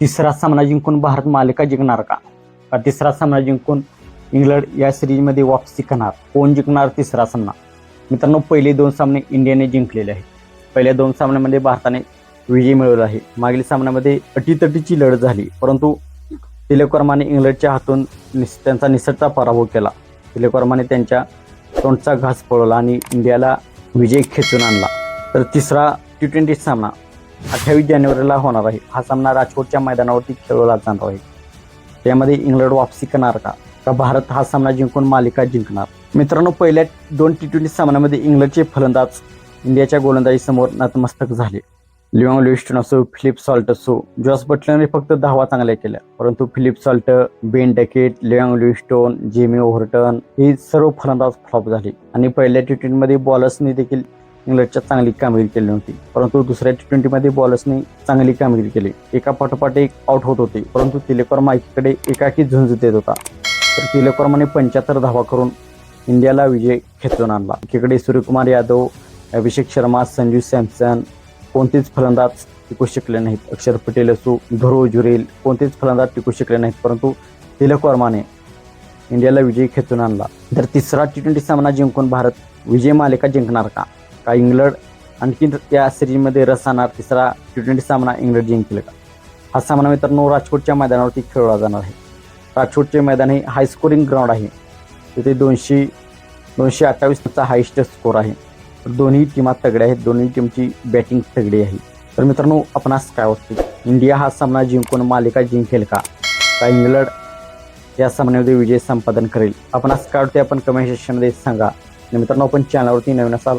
तिसरा सामना जिंकून भारत मालिका जिंकणार का? का तिसरा सामना जिंकून इंग्लंड या सिरीजमध्ये वापसी करणार? कोण जिंकणार तिसरा सामना? मित्रांनो पहिले दोन सामने इंडियाने जिंकलेले आहेत. पहिल्या दोन सामन्यामध्ये भारताने विजय मिळवला आहे. मागील सामन्यामध्ये अटीतटीची लढत झाली परंतु तिलेकर्माने इंग्लंडच्या हातून निस त्यांचा निसटचा पराभव केला. तिलेकर्माने त्यांच्या तोंडचा घास पळवला आणि इंडियाला विजय खेचून आणला. तर तिसरा टी ट्वेंटी सामना अठ्ठावीस जानेवारीला होणार आहे. हा सामना राजकोटच्या मैदानावरती खेळवला जाणार आहे. त्यामध्ये इंग्लंड वापसी करणार का? का भारत हा सामना जिंकून मालिका जिंकणार? मित्रांनो पहिल्या दोन टी ट्वेंटी सामन्यामध्ये इंग्लंडचे फलंदाज इंडियाच्या गोलंदाजीसमोर नतमस्तक झाले. लिओंग लिस्टन असो फिलिप सॉल्ट असो जॉस बटलरने फक्त दहावा चांगल्या केल्या. परंतु Philip Salt Ben Duckett Liam Livingstone Jamie Overton हे सर्व फलंदाज फ्लॉप झाले. आणि पहिल्या टी ट्वेंटीमध्ये बॉलर्सनी देखील इंग्लंडच्या चांगली कामगिरी केली नव्हती. परंतु दुसऱ्या टी ट्वेंटीमध्ये बॉलर्सनी चांगली कामगिरी केली. एका पाठोपाठ एक आउट होत होते. परंतु तिलेकर माईकडे एकाकी झुंज देत होता. तर तिलेकरमाने पंच्याहत्तर धावा करून इंडियाला विजय खेचून आणला. एकीकडे सूर्यकुमार यादव अभिषेक शर्मा संजू सॅमसन कोणतेच फलंदाज टिकू शकले नाहीत. अक्षर पटेल असो ध्रुव जुरेल कोणतेच फलंदाज टिकू शकले नाहीत. परंतु तिलक वर्माने इंडियाला विजय खेचून आणला. तर तिसरा टी ट्वेंटी सामना जिंकून भारत विजय मालिका जिंकणार का? का इंग्लंड आणखीन त्या सिरीजमध्ये रस आणणार तिसरा टी ट्वेंटी सामना इंग्लंड जिंकेल. का हा सामना मित्रांनो राजकोटच्या मैदानावरती खेळला जाणार आहे. राजकोटचे मैदान हे हाय स्कोरिंग ग्राउंड आहे. तिथे दोनशे दोनशे अठ्ठावीसचा हायेस्ट स्कोर आहे. तर दोन्ही टीमा तगड्या आहेत. दोन्ही टीमची बॅटिंग तगडी आहे. तर मित्रांनो आपणास काय वाटते इंडिया हा सामना जिंकून मालिका जिंकेल का? का इंग्लंड या सामन्यामध्ये विजय संपादन करेल? आपणास काय वाटते आपण कमेंट सेक्शनमध्ये सांगा. आणि मित्रांनो आपण चॅनलवरती नवीन असाल